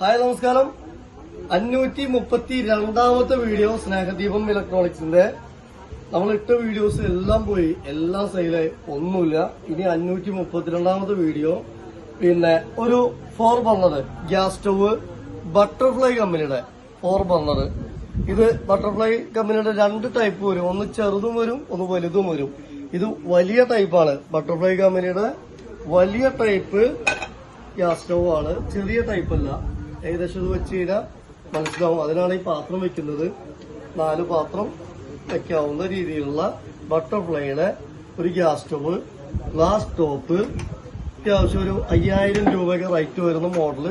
Hi നമസ്കാരം. അഞ്ഞൂറ്റി മുപ്പത്തി രണ്ടാമത്തെ വീഡിയോ സ്നേഹദീപം ഇലക്ട്രോണിക്സിന്റെ. നമ്മൾ ഇട്ട വീഡിയോസ് എല്ലാം പോയി എല്ലാം സെയിലായി ഒന്നുമില്ല. ഇനി അഞ്ഞൂറ്റി മുപ്പത്തിരണ്ടാമത്തെ വീഡിയോ. പിന്നെ ഒരു four burner gas stove Butterfly കമ്പനിയുടെ ഫോർ ബർണർ ഇത് ബട്ടർഫ്ലൈ കമ്പനിയുടെ രണ്ട് ടൈപ്പ് വരും. ഒന്ന് ചെറുതും വരും ഒന്ന് വലുതും വരും. ഇത് വലിയ ടൈപ്പാണ് ബട്ടർഫ്ലൈ കമ്പനിയുടെ വലിയ ടൈപ്പ് ഗ്യാസ് സ്റ്റവ് ആണ്. ചെറിയ ടൈപ്പ് അല്ല. ഏകദേശം ഇത് വെച്ച് കഴിഞ്ഞാൽ മനസ്സിലാവും. അതിനാണ് ഈ പാത്രം വെക്കുന്നത്. നാല് പാത്രം വെക്കാവുന്ന രീതിയിലുള്ള ബട്ടർഫ്ലൈയുടെ ഒരു ഗ്യാസ് സ്റ്റോവ് ഗ്ലാസ് സ്റ്റോപ്പ് അത്യാവശ്യം ഒരു അയ്യായിരം രൂപയ്ക്ക് റേറ്റ് വരുന്ന മോഡൽ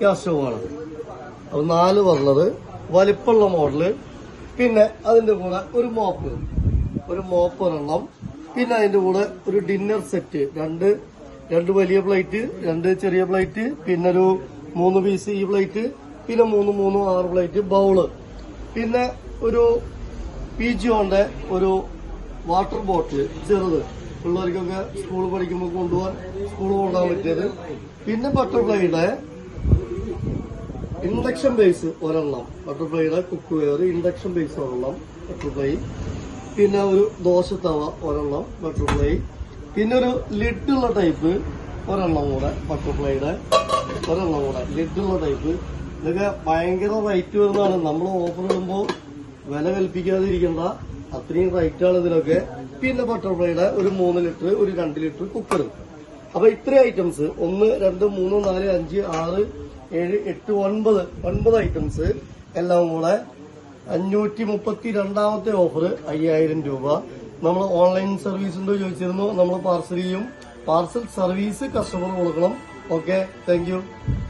ഗ്യാസ് സ്റ്റോവാണ്. അത് നാല് വന്നത് വലിപ്പമുള്ള മോഡൽ. പിന്നെ അതിന്റെ കൂടെ ഒരു മോപ്പ്. ഒരു മോപ്പ് പിന്നെ അതിന്റെ കൂടെ ഒരു ഡിന്നർ സെറ്റ്. രണ്ട് രണ്ട് വലിയ പ്ലേറ്റ് രണ്ട് ചെറിയ പ്ലേറ്റ് പിന്നെ ഒരു മൂന്ന് പീസ് ഈ പ്ലേറ്റ് പിന്നെ മൂന്ന് മൂന്ന് ആറ് പ്ലേറ്റ് ബൗൾ പിന്നെ ഒരു പി ജിയോന്റെ ഒരു വാട്ടർ ബോട്ടിൽ ചെറുത്. പിള്ളേർക്കൊക്കെ സ്കൂൾ പഠിക്കുമ്പോൾ കൊണ്ടുപോകാൻ സ്കൂൾ കൊണ്ടുപോകാൻ പറ്റിയത്. പിന്നെ ബട്ടർഫ്ലൈയുടെ ഇൻഡക്ഷൻ ബേസ് ഒരെണ്ണം. ബട്ടർഫ്ലൈയുടെ കുക്ക് വെയർ ഇൻഡക്ഷൻ ബേസ് ഒരെണ്ണം ബട്ടർഫ്ലൈ പിന്നെ ഒരു ദോശത്തവ ഒരെണ്ണം ബട്ടർഫ്ലൈ പിന്നെ ഒരു ലിഡുള്ള ടൈപ്പ് ഒരെണ്ണം കൂടെ ബട്ടർഫ്ലൈയുടെ ഒരെണ്ണം കൂടെ. ലിഡുള്ള ടൈപ്പ് ഇതൊക്കെ ഭയങ്കര റൈറ്റ് വരുന്നതാണ്. നമ്മൾ ഓഫർ ഇടുമ്പോൾ വില കൽപ്പിക്കാതിരിക്കണ്ട. അത്രയും റൈറ്റാണ് ഇതിനൊക്കെ പിന്നെ ബട്ടർഫ്ലൈയുടെ ഒരു മൂന്ന് ലിറ്റർ ഒരു രണ്ട് ലിറ്റർ കുക്കർ അപ്പൊ ഇത്രയും ഐറ്റംസ് ഒന്ന് രണ്ട് മൂന്ന് നാല് അഞ്ച് ആറ് ഏഴ് എട്ട് ഒൻപത്. ഒൻപത് ഐറ്റംസ് എല്ലാം കൂടെ അഞ്ഞൂറ്റി മുപ്പത്തി രണ്ടാമത്തെ ഓഫർ അയ്യായിരം രൂപ. നമ്മൾ ഓൺലൈൻ സർവീസ് ഉണ്ടോ ചോദിച്ചിരുന്നു. നമ്മൾ പാർസൽ ചെയ്യും. പാർസൽ സർവീസ് കസ്റ്റമർ കൊടുക്കണം. Okay thank you